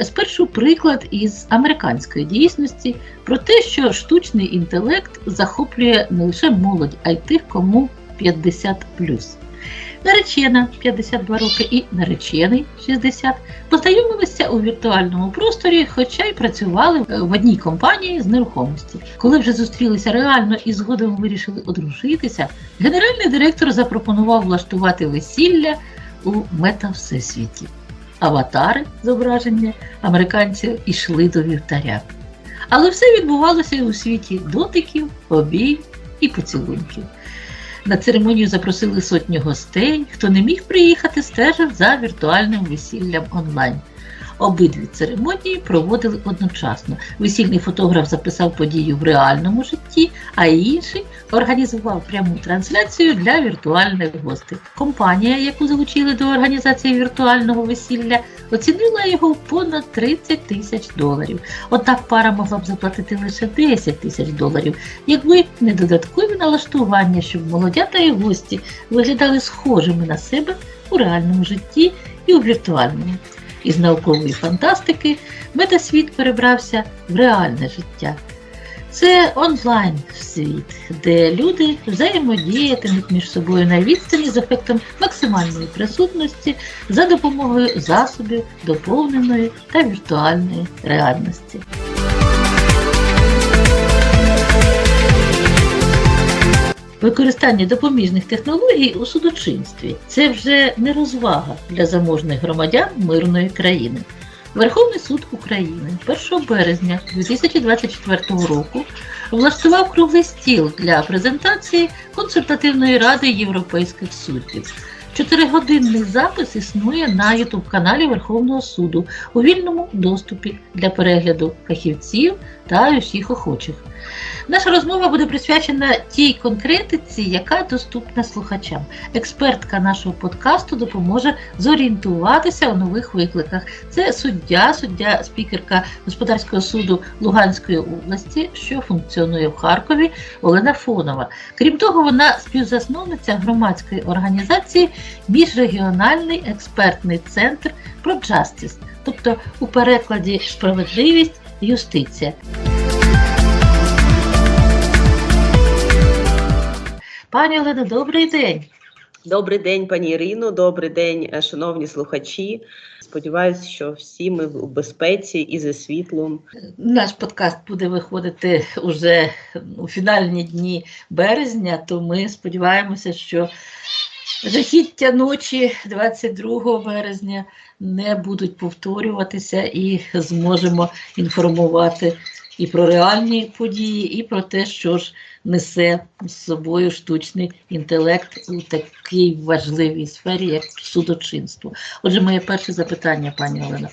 Спершу приклад із американської дійсності про те, що штучний інтелект захоплює не лише молодь, а й тих, кому 50 Наречена 52 роки і наречений 60 познайомилися у віртуальному просторі, хоча й працювали в одній компанії з нерухомості. Коли вже зустрілися реально і згодом вирішили одружитися, генеральний директор запропонував влаштувати весілля у мета-всесвіті. Аватари зображення американців ішли до вівтаря. Але все відбувалося у світі дотиків, обій і поцілунків. На церемонію запросили сотню гостей. Хто не міг приїхати, стежив за віртуальним весіллям онлайн. Обидві церемонії проводили одночасно. Весільний фотограф записав подію в реальному житті, а інший організував пряму трансляцію для віртуальних гостей. Компанія, яку залучили до організації віртуального весілля, оцінила його понад 30 тисяч доларів. Однак пара могла б заплатити лише 10 тисяч доларів, якби не додаткові налаштування, щоб молодята і гості виглядали схожими на себе у реальному житті і у віртуальному. Із наукової фантастики метасвіт перебрався в реальне життя. Це онлайн світ, де люди взаємодіятимуть між собою на відстані з ефектом максимальної присутності за допомогою засобів доповненої та віртуальної реальності. Використання допоміжних технологій у судочинстві це вже не розвага для заможних громадян мирної країни. Верховний суд України 1 березня 2024 року влаштував круглий стіл для презентації консультативної ради європейських суддів. Чотиригодинний запис існує на ютуб-каналі Верховного суду у вільному доступі для перегляду фахівців та усіх охочих. Наша розмова буде присвячена тій конкретиці, яка доступна слухачам. Експертка нашого подкасту допоможе зорієнтуватися у нових викликах. Це суддя, суддя, спікерка господарського суду Луганської області, що функціонує в Харкові, Олена Фонова. Крім того, вона співзасновниця громадської організації Міжрегіональний експертний центр ProJustice, тобто у перекладі справедливість юстиція. Пані Олено, добрий день. Добрий день, пані Ірино. Добрий день, е, шановні слухачі. Сподіваюсь, що всі ми в безпеці і зі світлом. Наш подкаст буде виходити уже у фінальні дні березня, то ми сподіваємося, що жахіття ночі 22 березня не будуть повторюватися і зможемо інформувати і про реальні події, і про те, що ж несе з собою штучний інтелект у такій важливій сфері, як судочинство. Отже, моє перше запитання, пані Олено.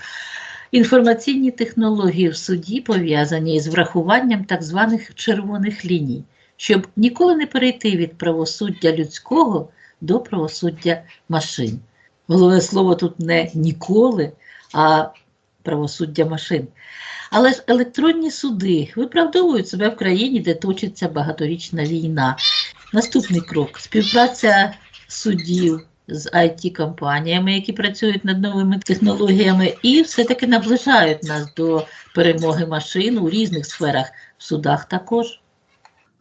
Інформаційні технології в суді пов'язані з врахуванням так званих червоних ліній, щоб ніколи не перейти від правосуддя людського до правосуддя машин. Головне слово тут не ніколи, а правосуддя машин. Але ж електронні суди виправдовують себе в країні, де точиться багаторічна війна. Наступний крок співпраця суддів з it компаніями які працюють над новими технологіями, і все-таки наближають нас до перемоги машин у різних сферах, в судах також.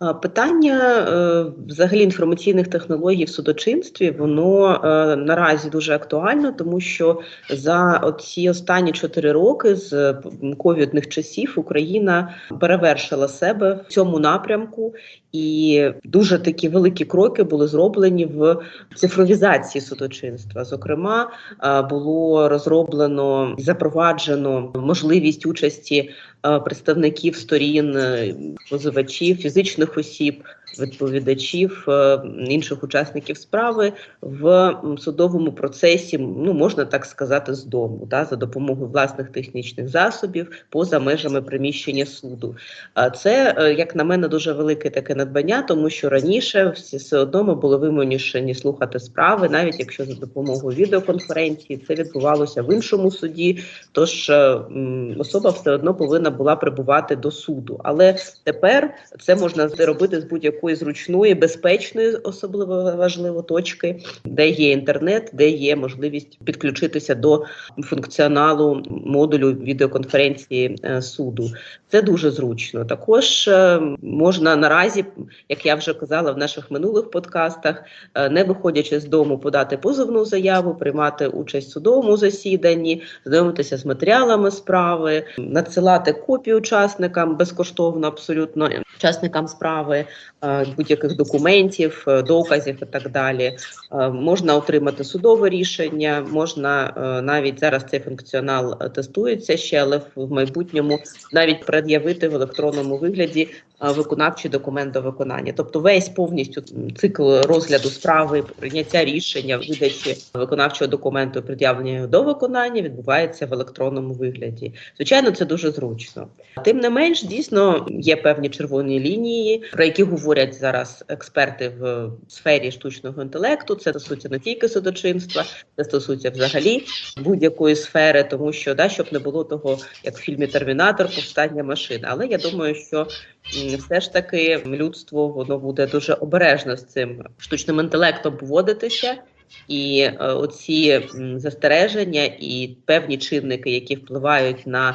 Е, Питання е, взагалі інформаційних технологій в судочинстві воно е, наразі дуже актуально, тому що за ці останні чотири роки з ковідних часів Україна перевершила себе в цьому напрямку, і дуже такі великі кроки були зроблені в цифровізації судочинства. Зокрема, е, було розроблено запроваджено можливість участі е, представників сторін е, позивачів, фізичних осіб відповідачів, е, інших учасників справи в судовому процесі, ну можна так сказати, з дому, да, за допомогою власних технічних засобів поза межами приміщення суду. А це, е, як на мене, дуже велике таке надбання, тому що раніше всі все одно ми були вимушені слухати справи, навіть якщо за допомогою відеоконференції це відбувалося в іншому суді. Тож е, особа все одно повинна була прибувати до суду. Але тепер це можна робити з будь-якої зручної, безпечної, особливо важливо точки, де є інтернет, де є можливість підключитися до функціоналу модулю відеоконференції е, суду. Це дуже зручно. Також е, можна наразі, як я вже казала в наших минулих подкастах, е, не виходячи з дому, подати позовну заяву, приймати участь в судовому засіданні, знайомитися з матеріалами справи, надсилати копії учасникам безкоштовно, абсолютно учасникам справи, будь-яких документів, е, доказів і так далі. Е, Можна отримати судове рішення, можна е, навіть зараз цей функціонал е, тестується ще, але в майбутньому навіть пред'явити в електронному вигляді е, виконавчий документ до виконання. Тобто весь повністю цикл розгляду справи, прийняття рішення, видачі виконавчого документу, і пред'явлення його до виконання відбувається в електронному вигляді. Звичайно, це дуже зручно. Тим не менш, дійсно є певні червоні лінії, про які говорять зараз експерти в сфері штучного інтелекту. Це стосується не тільки судочинства, це стосується взагалі будь-якої сфери, тому що да, щоб не було того, як в фільмі Термінатор, повстання машин. Але я думаю, що все ж таки людство воно буде дуже обережно з цим штучним інтелектом поводитися. І е, оці застереження і певні чинники, які впливають на е,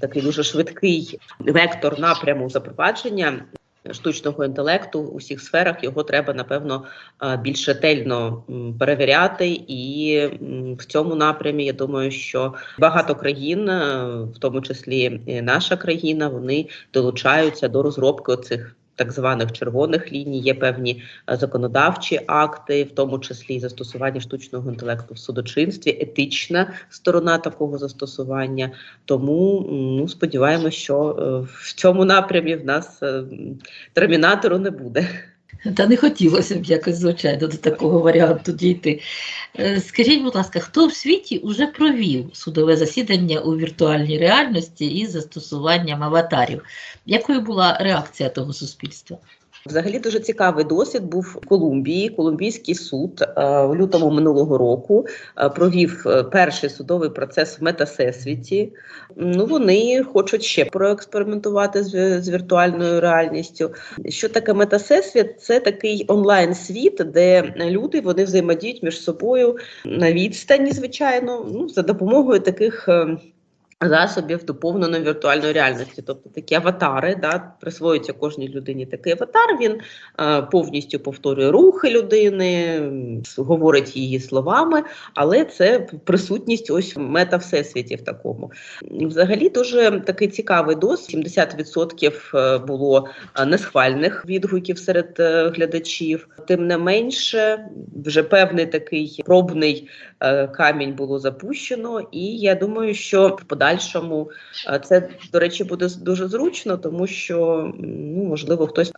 такий дуже швидкий вектор напряму запровадження штучного інтелекту у всіх сферах, його треба напевно е, більш ретельно перевіряти. І в цьому напрямі я думаю, що багато країн, е, в тому числі наша країна, вони долучаються до розробки цих. Так званих червоних ліній є певні е, законодавчі акти, в тому числі застосування штучного інтелекту в судочинстві, етична сторона такого застосування. Тому ну сподіваємося, що е, в цьому напрямі в нас е, термінатору не буде. Та не хотілося б якось, звичайно, до такого варіанту дійти. Е, Скажіть, будь ласка, хто в світі вже провів судове засідання у віртуальній реальності із застосуванням аватарів? Якою була реакція того суспільства? Взагалі дуже цікавий досвід був в Колумбії. Колумбійський суд е, в лютому минулого року е, провів е, перший судовий процес в метасесвіті. Ну вони хочуть ще проекспериментувати з, з віртуальною реальністю. Що таке метасесвіт? Це такий онлайн світ, де люди вони взаємодіють між собою на відстані, звичайно, ну за допомогою таких. Засобів доповненої віртуальної реальності, тобто такі аватари, да, присвоюється кожній людині такий аватар. Він е, повністю повторює рухи людини, говорить її словами, але це присутність ось мета всесвіті в такому. Взагалі дуже такий цікавий досвід. 70% е, було е, несхвальних відгуків серед е, глядачів. Тим не менше, вже певний такий пробний камінь було запущено, і я думаю, що в подальшому е, це, до речі, буде дуже зручно, тому що ну можливо хтось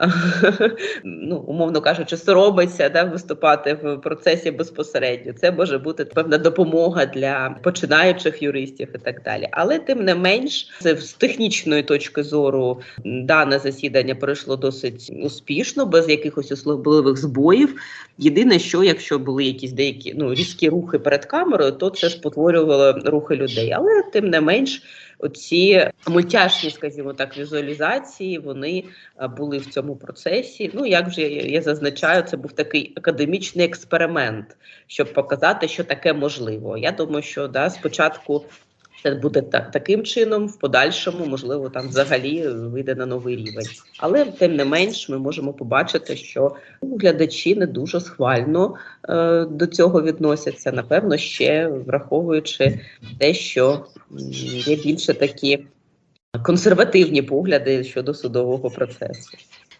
ну умовно кажучи, соромиться да, виступати в процесі безпосередньо. Це може бути певна допомога для починаючих юристів і так далі. Але тим не менш, це з технічної точки зору дане засідання пройшло досить успішно, без якихось особливих збоїв. Єдине, що якщо були якісь деякі ну різкі рухи перед камерою, то це спотворювало рухи людей. Але тим не менш, оці мультяшні, скажімо так, візуалізації вони е, були в цьому процесі. Ну як вже я, зазначаю, це був такий академічний експеримент, щоб показати, що таке можливо. Я думаю, що да, спочатку. Це буде так таким чином, в подальшому, можливо, там взагалі вийде на новий рівень. Але тим не менш, ми можемо побачити, що глядачі не дуже схвально е, до цього відносяться. Напевно, ще враховуючи те, що є більше такі консервативні погляди щодо судового процесу.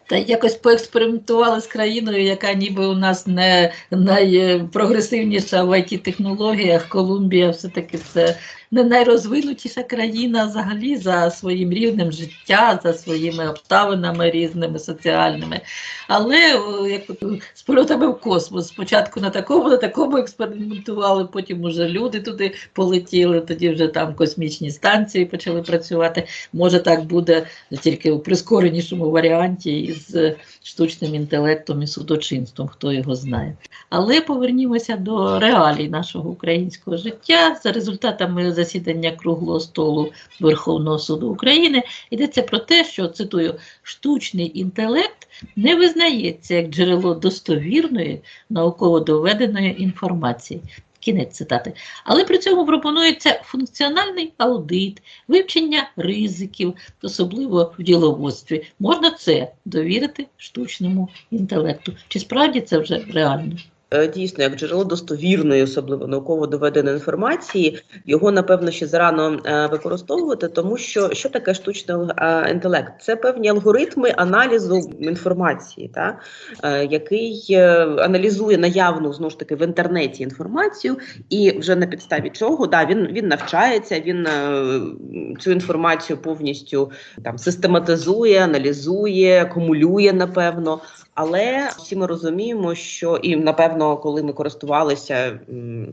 Та якось поекспериментували з країною, яка ніби у нас не найпрогресивніша в it технологіях Колумбія все-таки це не найрозвинутіша країна взагалі за своїм рівнем життя, за своїми обставинами різними соціальними. Але як з польотами в космос. Спочатку на такому, на такому експериментували, потім уже люди туди полетіли, тоді вже там космічні станції почали працювати. Може, так буде тільки у прискоренішому варіанті із е, штучним інтелектом і судочинством, хто його знає. Але повернімося до реалій нашого українського життя. За результатами засідання круглого столу Верховного суду України йдеться про те, що цитую, штучний інтелект не визнається як джерело достовірної науково доведеної інформації. Кінець цитати. Але при цьому пропонується функціональний аудит, вивчення ризиків, особливо в діловодстві. Можна це довірити штучному інтелекту. Чи справді це вже реально? Е, Дійсно, як джерело достовірної, особливо науково доведеної інформації, його напевно ще зарано е, використовувати, тому що що таке штучний е, інтелект? Це певні алгоритми аналізу інформації, та який аналізує наявну знову ж таки в інтернеті інформацію, і вже на підставі чого да він він навчається, він цю інформацію повністю там систематизує, аналізує, акумулює, напевно. Але всі ми розуміємо, що і напевно, коли ми користувалися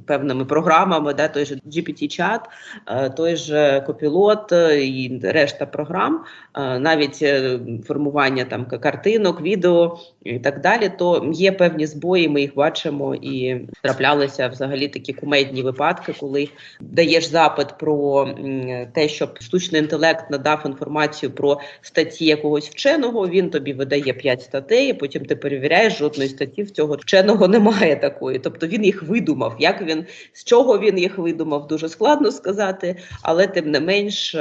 певними програмами, да, той же GPT-чат, е, той же Копілот е, і решта програм, е, навіть формування там картинок, відео і так далі, то є певні збої. Ми їх бачимо і траплялися взагалі такі кумедні випадки, коли даєш запит про те, щоб штучний інтелект надав інформацію про статті якогось вченого. Він тобі видає 5 статей. Потім ти перевіряєш жодної статті в цього вченого немає такої. Тобто він їх видумав. Як він з чого він їх видумав, дуже складно сказати, але тим не менш.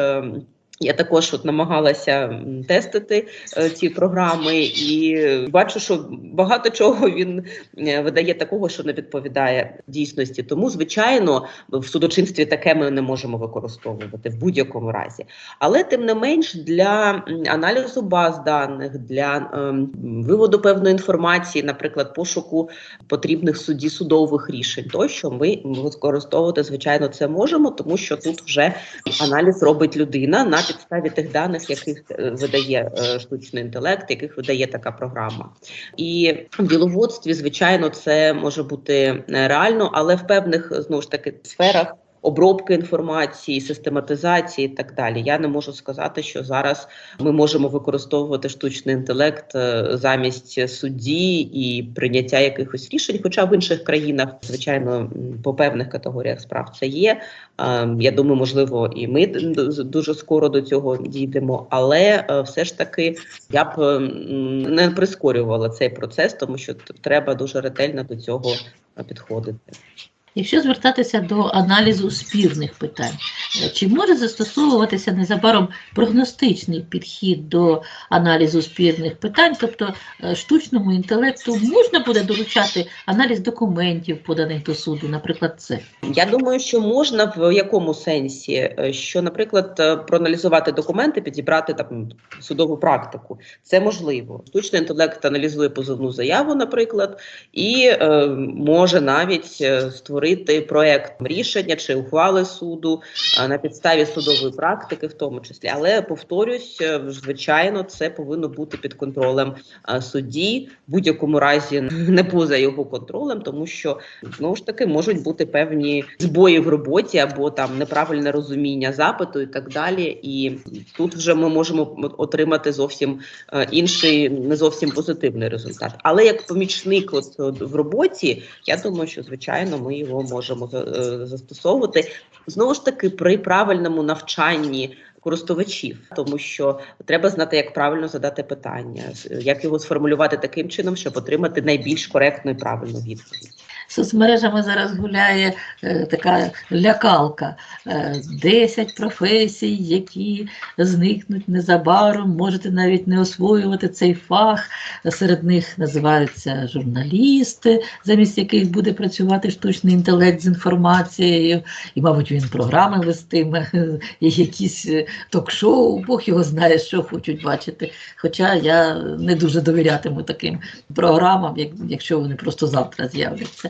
Я також от намагалася тестити е, ці програми, і бачу, що багато чого він е, видає такого, що не відповідає дійсності. Тому, звичайно, в судочинстві таке ми не можемо використовувати в будь-якому разі. Але тим не менш для аналізу баз даних, для ем, виводу певної інформації, наприклад, пошуку потрібних суді судових рішень, тощо ми використовувати звичайно це можемо, тому що тут вже аналіз робить людина на підставі тих даних, яких е, видає е, штучний інтелект, яких видає така програма. І в діловодстві, звичайно, це може бути нереально, реально, але в певних знову ж таки сферах. Обробки інформації, систематизації і так далі. Я не можу сказати, що зараз ми можемо використовувати штучний інтелект е, замість судді і прийняття якихось рішень. Хоча в інших країнах, звичайно, по певних категоріях справ це є. Е, Я думаю, можливо, і ми дуже скоро до цього дійдемо. Але е, все ж таки я б не прискорювала цей процес, тому що треба дуже ретельно до цього е, підходити. Якщо звертатися до аналізу спірних питань, е, чи може застосовуватися незабаром прогностичний підхід до аналізу спірних питань, тобто е, штучному інтелекту можна буде доручати аналіз документів, поданих до суду, наприклад, це? Я думаю, що можна в якому сенсі, Е, що, наприклад, проаналізувати документи, підібрати там судову практику. Це можливо. Штучний інтелект аналізує позовну заяву, наприклад, і е, може навіть е, створити проект рішення чи ухвали суду на підставі судової практики, в тому числі. Але повторюсь, е, звичайно, це повинно бути під контролем судді, в будь-якому разі не поза його контролем, тому що знову ж таки можуть бути певні збої в роботі або там неправильне розуміння запиту і так далі. І тут вже ми можемо отримати зовсім е, інший, не зовсім позитивний результат. Але як помічник, от в роботі, я думаю, що звичайно ми його можемо е, застосовувати знову ж таки при правильному навчанні. Користувачів, тому що треба знати, як правильно задати питання, як його сформулювати таким чином, щоб отримати найбільш коректну і правильну відповідь. Соцмережами зараз гуляє е, така лякалка. Е, 10 професій, які зникнуть незабаром, можете навіть не освоювати цей фах. Серед них називаються журналісти, замість яких буде працювати штучний інтелект з інформацією, і, мабуть, він програми вестиме, і якісь е, ток-шоу, Бог його знає, що хочуть бачити. Хоча я не дуже довірятиму таким програмам, якщо вони просто завтра з'являться.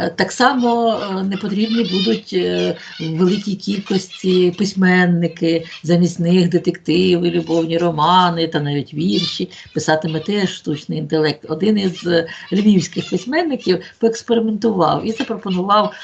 Е, Так само е, не потрібні будуть е, в великій кількості письменники, замість них детективи, любовні романи та навіть вірші. Писатиме теж штучний інтелект. Один із львівських письменників поекспериментував і запропонував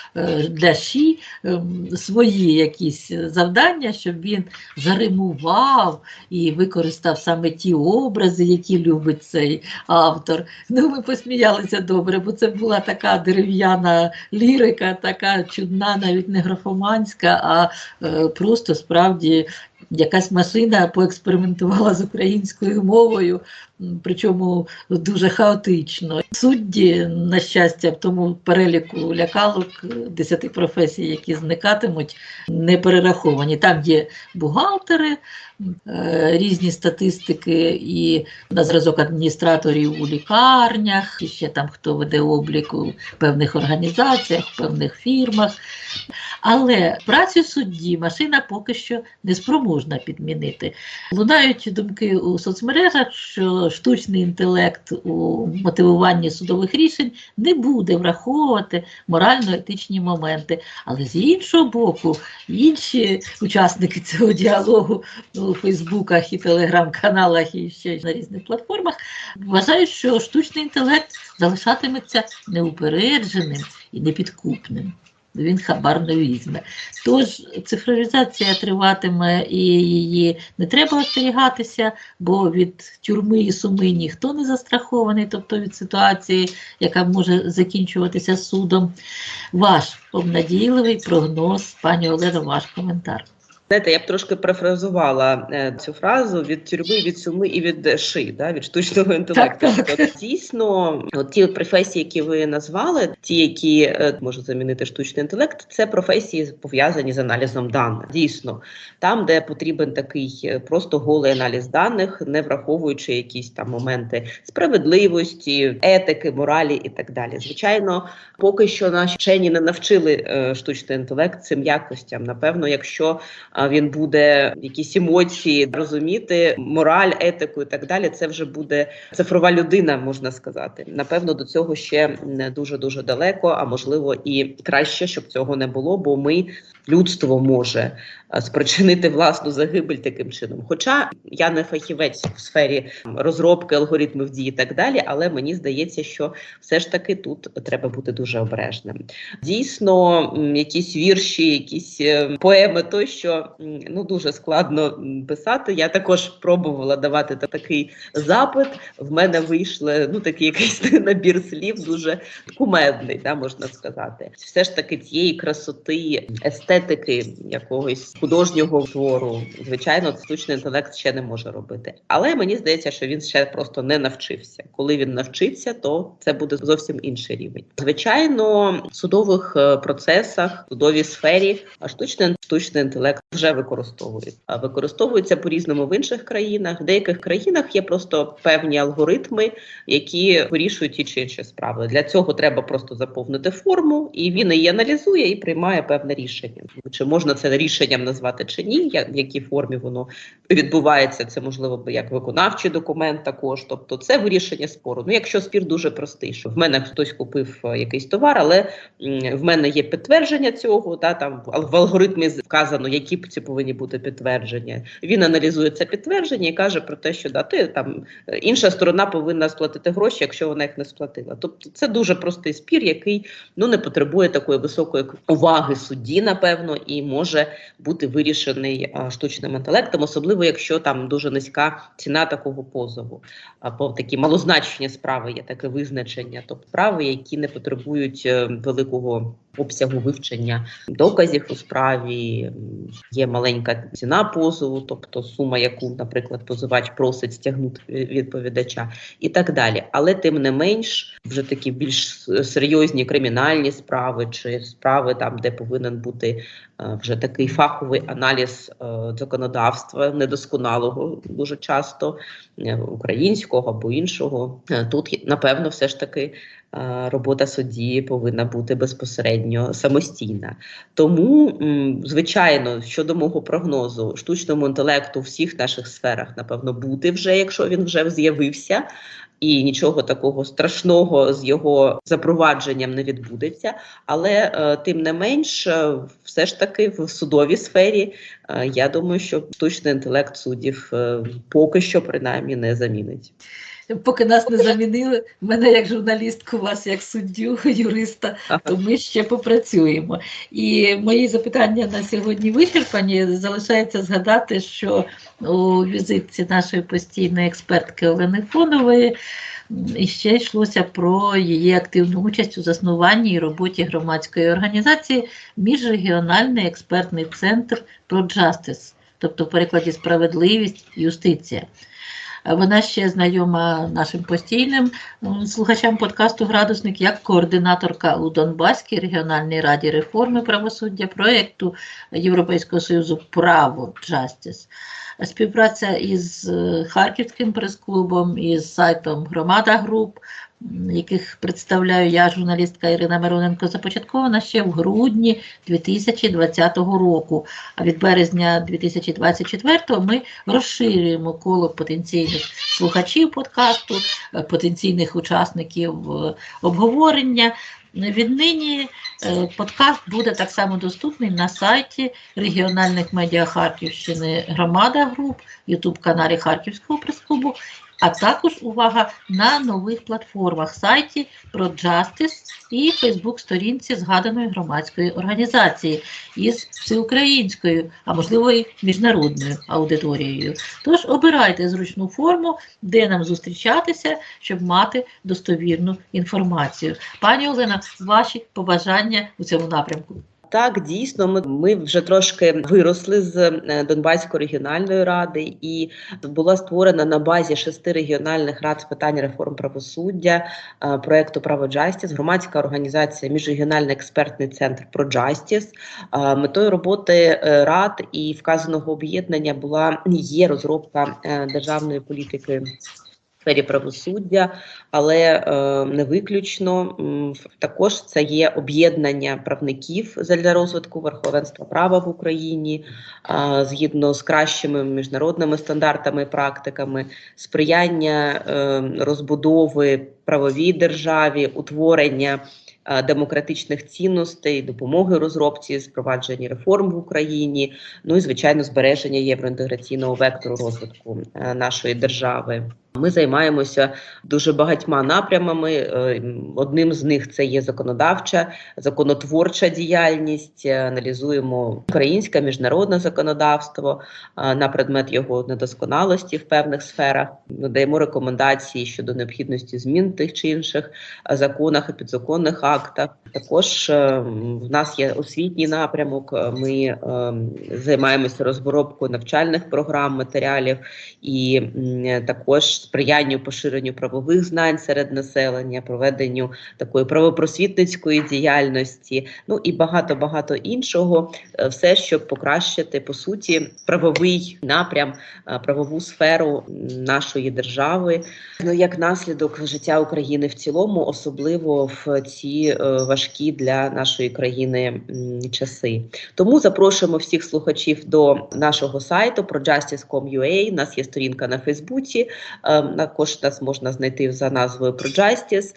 для ШІ ем, свої якісь завдання, щоб він заримував і використав саме ті образи, які любить цей автор. Ну, ми посміялися добре, бо це була така дерев'яна лірика, така чудна, навіть не графоманська, а е, просто справді якась машина поекспериментувала з українською мовою, причому дуже хаотично. Судді, на щастя, в тому переліку лякалок е, десяти професій, які зникатимуть, не перераховані. Там є бухгалтери, е, різні статистики і на зразок адміністраторів у лікарнях, ще там хто веде облік у певних організаціях, певних фірмах. Але працю судді машина поки що не спроможна підмінити. Лунають думки у соцмережах, що штучний інтелект у мотивуванні судових рішень не буде враховувати морально-етичні моменти. Але з іншого боку, інші учасники цього діалогу у Фейсбуках і телеграм-каналах і ще на різних платформах вважають, що штучний інтелект залишатиметься неупередженим і непідкупним. Він хабар не візьме. Тож цифровізація триватиме і її не треба остерігатися, бо від тюрми і суми ніхто не застрахований, тобто від ситуації, яка може закінчуватися судом. Ваш обнадійливий прогноз, пані Олено, ваш коментар. Знаєте, я б трошки перефразувала е, цю фразу від тюрми, від суми і від ши, да, від штучного інтелекту. Так, так. От, дійсно, от ті професії, які ви назвали, ті, які е, можуть замінити штучний інтелект, це професії пов'язані з аналізом даних. Дійсно, там, де потрібен такий е, просто голий аналіз даних, не враховуючи якісь там моменти справедливості, етики, моралі і так далі. Звичайно, поки що наші вчені не навчили штучний інтелект цим якостям. Напевно, якщо він буде якісь емоції розуміти, мораль, етику і так далі. Це вже буде цифрова людина, можна сказати. Напевно, до цього ще не дуже дуже далеко, а можливо і краще, щоб цього не було, бо ми. Людство може спричинити власну загибель таким чином. Хоча я не фахівець в сфері розробки алгоритмів дії і так далі, але мені здається, що все ж таки тут треба бути дуже обережним. Дійсно, якісь вірші, якісь е, поеми, тощо м, ну дуже складно писати. Я також пробувала давати такий запит. В мене вийшли ну такий якийсь набір слів, дуже кумедний, да, можна сказати. Все ж таки цієї красоти, естетики якогось художнього твору, звичайно, штучний інтелект ще не може робити. Але мені здається, що він ще просто не навчився. Коли він навчиться, то це буде зовсім інший рівень. Звичайно, в судових е, процесах, в судовій сфері штучний штучний інтелект вже використовують. Використовується по різному в інших країнах. В деяких країнах є просто певні алгоритми, які вирішують ті чи інші справи. Для цього треба просто заповнити форму, і він її аналізує і приймає певне рішення. Чи можна це рішенням назвати чи ні? В якій формі воно відбувається? Це можливо як виконавчий документ, також. Тобто, це вирішення спору. Ну, якщо спір дуже простий, що в мене хтось купив е, якийсь товар, але в мене є підтвердження цього. Та там в алгоритмі вказано, які ці повинні бути підтвердження. Він аналізує це підтвердження і каже про те, що да, ти там е, інша сторона повинна сплатити гроші, якщо вона їх не сплатила. Тобто, це дуже простий спір, який ну не потребує такої високої уваги судді, напевно, і може бути вирішений штучним інтелектом, особливо якщо там дуже низька ціна такого позову. Або такі малозначні справи є таке визначення, тобто справи, які не потребують е, великого обсягу вивчення доказів у справі. Є маленька ціна позову, тобто сума, яку, наприклад, позивач просить стягнути відповідача, і так далі. Але тим не менш, вже такі більш серйозні кримінальні справи чи справи там, де повинен бути вже такий фаховий аналіз е, законодавства недосконалого дуже часто е, українського або іншого. Е, Тут напевно все ж таки е, робота судді повинна бути безпосередньо самостійна. Тому, звичайно, щодо мого прогнозу, штучному інтелекту у всіх наших сферах, напевно, бути вже, якщо він вже з'явився. І нічого такого страшного з його запровадженням не відбудеться. Але е, тим не менш, е, все ж таки в судовій сфері е, я думаю, що штучний інтелект суддів поки що принаймні не замінить. Поки нас не замінили, мене як журналістку, вас як суддю, юриста, то ми ще попрацюємо. І мої запитання на сьогодні вичерпані. Залишається згадати, що у візитці нашої постійної експертки Олени Фонової і ще йшлося про її активну участь у заснуванні і роботі громадської організації Міжрегіональний експертний центр ProJustice, тобто в перекладі справедливість, юстиція. Вона ще знайома нашим постійним слухачам подкасту Градусник як координаторка у Донбаській регіональній раді реформи правосуддя проєкту Європейського Союзу Право Джастіс. Співпраця із Харківським прес-клубом, із сайтом Громада Груп, яких представляю я, журналістка Ірина Мироненко, започаткована ще в грудні 2020 року. А від березня 2024 ми розширюємо коло потенційних слухачів подкасту, потенційних учасників обговорення. Віднині подкаст буде так само доступний на сайті регіональних медіа Харківщини Громада Груп, Ютуб-каналі Харківського прес-клубу, а також увага на нових платформах сайті ProJustice і Фейсбук-сторінці згаданої громадської організації із всеукраїнською, а можливо і міжнародною аудиторією. Тож обирайте зручну форму, де нам зустрічатися, щоб мати достовірну інформацію. Пані Олена, ваші побажання у цьому напрямку. Так, дійсно, ми ми вже трошки виросли з Донбаської регіональної ради, і була створена на базі шести регіональних рад з питань реформ правосуддя проекту Право Джастіс, громадська організація Міжрегіональний експертний центр про Джастіс. Метою роботи рад і вказаного об'єднання була є розробка державної політики сфері правосуддя, але е, не виключно також це є об'єднання правників для розвитку верховенства права в Україні е, згідно з кращими міжнародними стандартами і практиками, сприяння е, розбудови правовій державі, утворення. Демократичних цінностей, допомоги розробці, спровадження реформ в Україні, ну і звичайно збереження євроінтеграційного вектору розвитку нашої держави. Ми займаємося дуже багатьма напрямами. Одним з них це є законодавча, законотворча діяльність. Аналізуємо українське міжнародне законодавство на предмет його недосконалості в певних сферах. Надаємо рекомендації щодо необхідності змін тих чи інших законах і підзаконних актах. Також в нас є освітній напрямок. Ми займаємося розробкою навчальних програм, матеріалів і також сприянню поширенню правових знань серед населення, проведенню такої правопросвітницької діяльності, ну і багато багато іншого, все щоб покращити по суті правовий напрям, правову сферу нашої держави. Ну як наслідок життя України в цілому, особливо в ці важкі для нашої країни часи. Тому запрошуємо всіх слухачів до нашого сайту про justice.com.ua. У нас є сторінка на Фейсбуці. Також нас можна знайти за назвою ProJustice.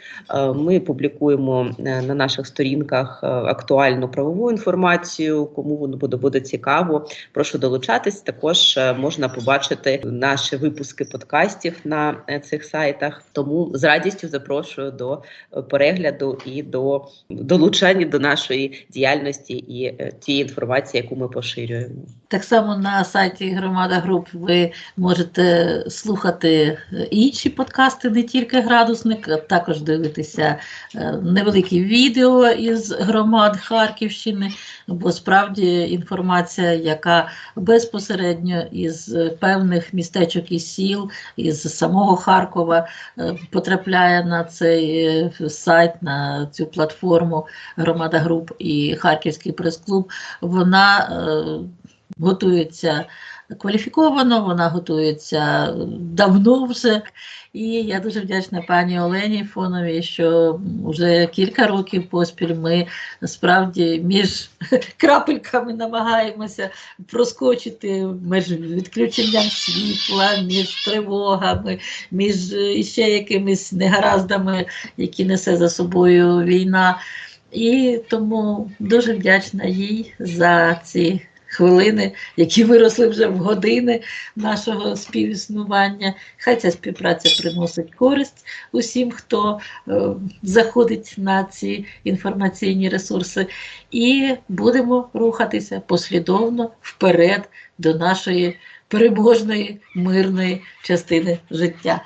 Ми публікуємо на наших сторінках актуальну правову інформацію. Кому буде буде цікаво, прошу долучатись. Також можна побачити наші випуски подкастів на цих сайтах. Тому з радістю запрошую до перегляду і до долучання до нашої діяльності і тієї інформації, яку ми поширюємо. Так само на сайті громада груп ви можете слухати інші подкасти, не тільки градусник, а також дивитися невеликі відео із громад Харківщини, бо справді інформація, яка безпосередньо із певних містечок і сіл, із самого Харкова потрапляє на цей сайт, на цю платформу громада груп і Харківський прес-клуб, вона готується кваліфіковано, вона готується давно вже. І я дуже вдячна пані Олені Фоновій, що вже кілька років поспіль ми справді між крапельками намагаємося проскочити між відключенням світла, між тривогами, між е, ще якимись негараздами, які несе за собою війна. І тому дуже вдячна їй за ці хвилини, які виросли вже в години нашого співіснування. Хай ця співпраця приносить користь усім, хто е, заходить на ці інформаційні ресурси, і будемо рухатися послідовно вперед до нашої переможної мирної частини життя.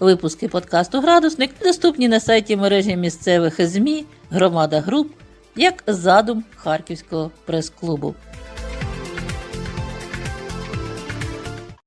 Випуски подкасту Градусник доступні на сайті мережі місцевих ЗМІ, громада груп, як задум Харківського прес-клубу.